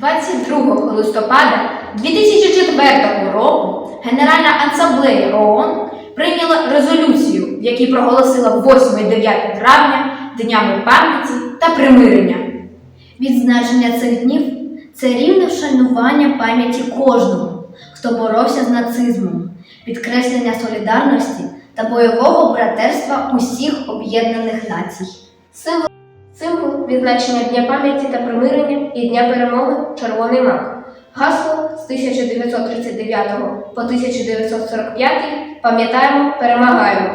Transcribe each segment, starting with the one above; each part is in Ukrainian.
22 листопада 2004 року Генеральна асамблея ООН прийняла резолюцію, в якій проголосила 8 і 9 травня днями пам'яті та примирення. Відзначення цих днів це рівне вшанування пам'яті кожному, хто боровся з нацизмом, підкреслення солідарності та бойового братерства усіх об'єднаних націй. Символ, відзначення Дня пам'яті та примирення і Дня перемоги Червоний мак. Гасло з 1939 по 1945 пам'ятаємо, перемагаємо.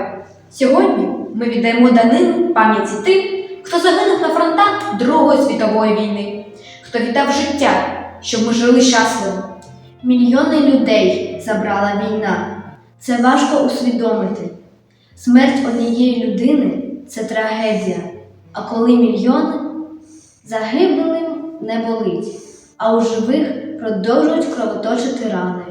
Сьогодні ми віддаємо данину пам'яті тим, хто загинув на фронтах Другої світової війни, хто віддав життя, щоб ми жили щасливо. Мільйони людей забрала війна. Це важко усвідомити. Смерть однієї людини це трагедія. А коли мільйони загиблим не болить, а у живих продовжують кровоточити рани.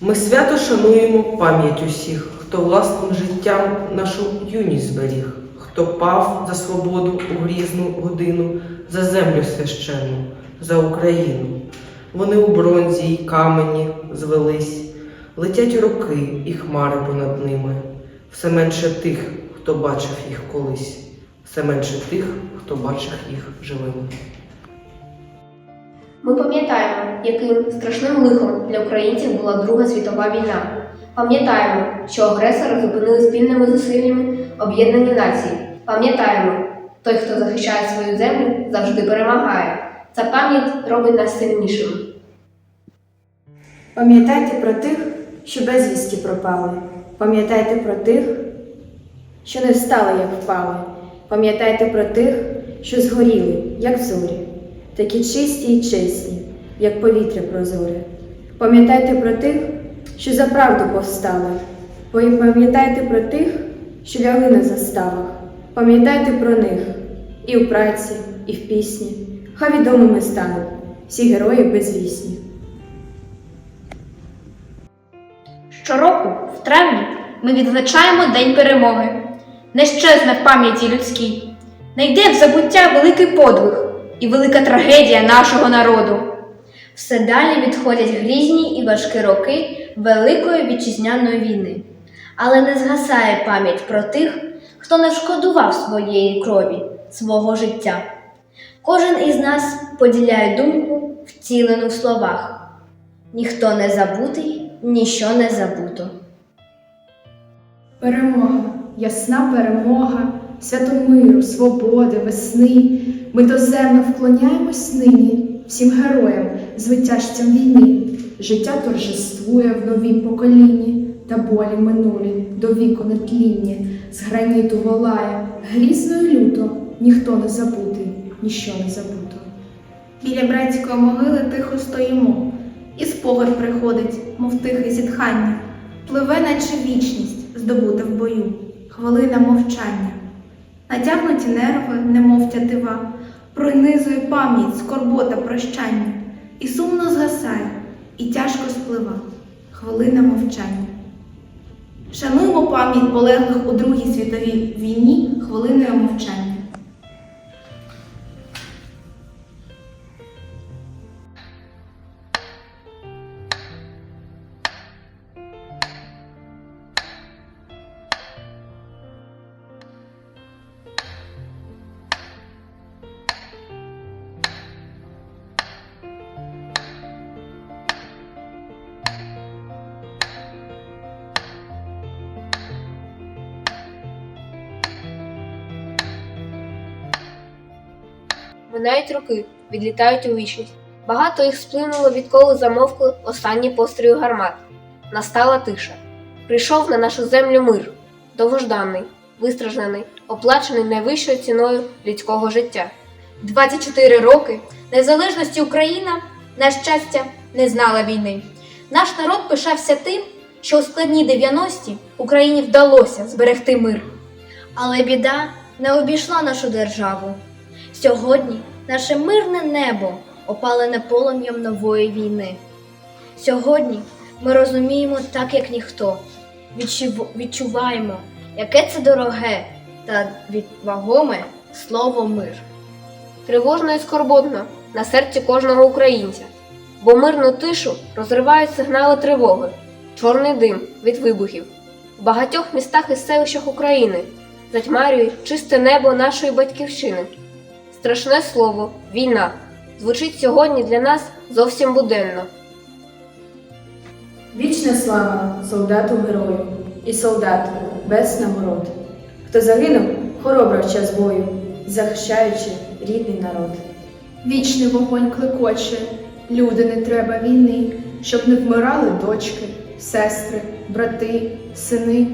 Ми свято шануємо пам'ять усіх, хто власним життям нашу юність зберіг, хто пав за свободу у грізну годину, за землю священну, за Україну. Вони у бронзі й камені звелись, летять роки і хмари понад ними. Все менше тих, хто бачив їх колись, все менше тих, хто бачив їх живими. Ми пам'ятаємо, яким страшним лихом для українців була Друга світова війна. Пам'ятаємо, що агресора зупинили спільними зусиллями об'єднані нації. Пам'ятаємо, той, хто захищає свою землю, завжди перемагає. Ця пам'ять робить нас сильнішими. Пам'ятайте про тих, що безвісті пропали. Пам'ятайте про тих, що не встали, як впали. Пам'ятайте про тих, що згоріли, як зорі, такі чисті й чесні, як повітря прозоре. Пам'ятайте про тих, що за правду повстали. Пам'ятайте про тих, що лягли на заставах. Пам'ятайте про них і в праці, і в пісні. Хай відомими стануть всі герої безвісні. Щороку, в травні, ми відзначаємо День перемоги. Не щезне в пам'яті людській, не йде в забуття великий подвиг і велика трагедія нашого народу. Все далі відходять грізні і важкі роки Великої вітчизняної війни. Але не згасає пам'ять про тих, хто не шкодував своєї крові, свого життя. Кожен із нас поділяє думку, втілену в словах. Ніхто не забутий, ніщо не забуто. Перемога, ясна перемога, свято миру, свободи, весни. Ми доземно вклоняємось нині всім героям, звитяжцям війни. Життя торжествує в новім поколінні, та болі минулі до віку нетлінні. З граніту волає, грізно й люто, ніхто не забутий, ніщо не забуто. Біля братської могили тихо стоїмо, і спогад приходить, мов тихе зітхання, пливе, наче вічність, здобута в бою, хвилина мовчання. Натягнуті нерви, немов тятива, пронизує пам'ять, скорбота прощання, і сумно згасає, і тяжко сплива, хвилина мовчання. Шануємо пам'ять полеглих у Другій світовій війні хвилиною мовчання. Минають роки, відлітають у вічність. Багато їх сплинуло, відколи замовкли останні постріли гармат. Настала тиша. Прийшов на нашу землю мир, довгожданий, вистражданий, оплачений найвищою ціною людського життя. 24 роки незалежності Україна, на щастя, не знала війни. Наш народ пишався тим, що у складні 90-ті Україні вдалося зберегти мир. Але біда не обійшла нашу державу. Сьогодні наше мирне небо опалене полум'ям нової війни. Сьогодні ми розуміємо так, як ніхто, відчуваємо, яке це дороге та вагоме слово мир. Тривожно і скорботно на серці кожного українця, бо мирну тишу розривають сигнали тривоги, чорний дим від вибухів. В багатьох містах і селищах України затьмарюють чисте небо нашої батьківщини. Страшне слово війна звучить сьогодні для нас зовсім буденно. Вічна слава солдату герою і солдату без нагород, хто загинув хоробро в час бою, захищаючи рідний народ. Вічний вогонь клекоче, люди не треба війни, щоб не вмирали дочки, сестри, брати, сини.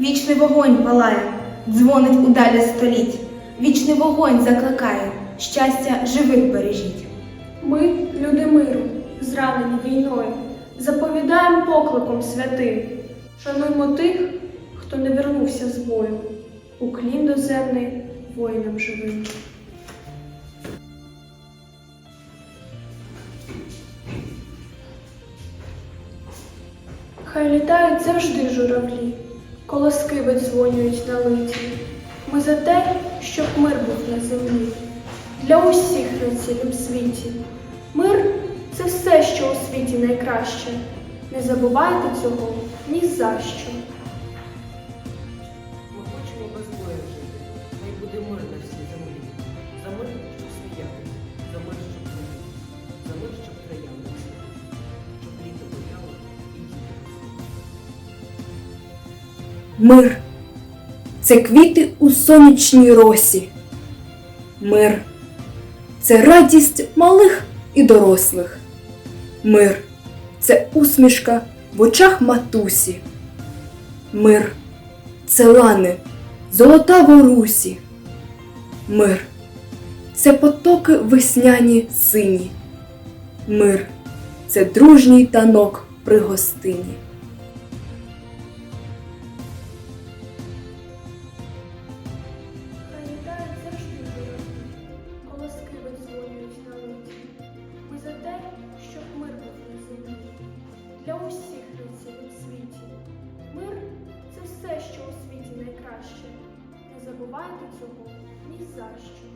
Вічний вогонь палає, дзвонить у далі століть. Вічний вогонь закликає, щастя живих бережіть. Ми, люди миру, зранені війною, заповідаємо покликом святим. Шануймо тих, хто не вернувся з бою, уклін доземний воїнам живим. Хай літають завжди журавлі, колоски видзвонюють на литі. Ми за те, щоб мир був на землі, для усіх на цілім світі. Мир це все, що у світі найкраще. Не забувайте цього ні за що. Ми хочемо без бою жити. Хай буде мир на всій землі. За мир, щоб сміяти, за мир, щоб жити, за мир, щоб троянди щоб літо бояло і діти. Мир це квіти у сонячній росі. Мир це радість малих і дорослих. Мир це усмішка в очах матусі. Мир це лани, золота в русі. Мир це потоки весняні сині. Мир це дружній танок при гостині. Це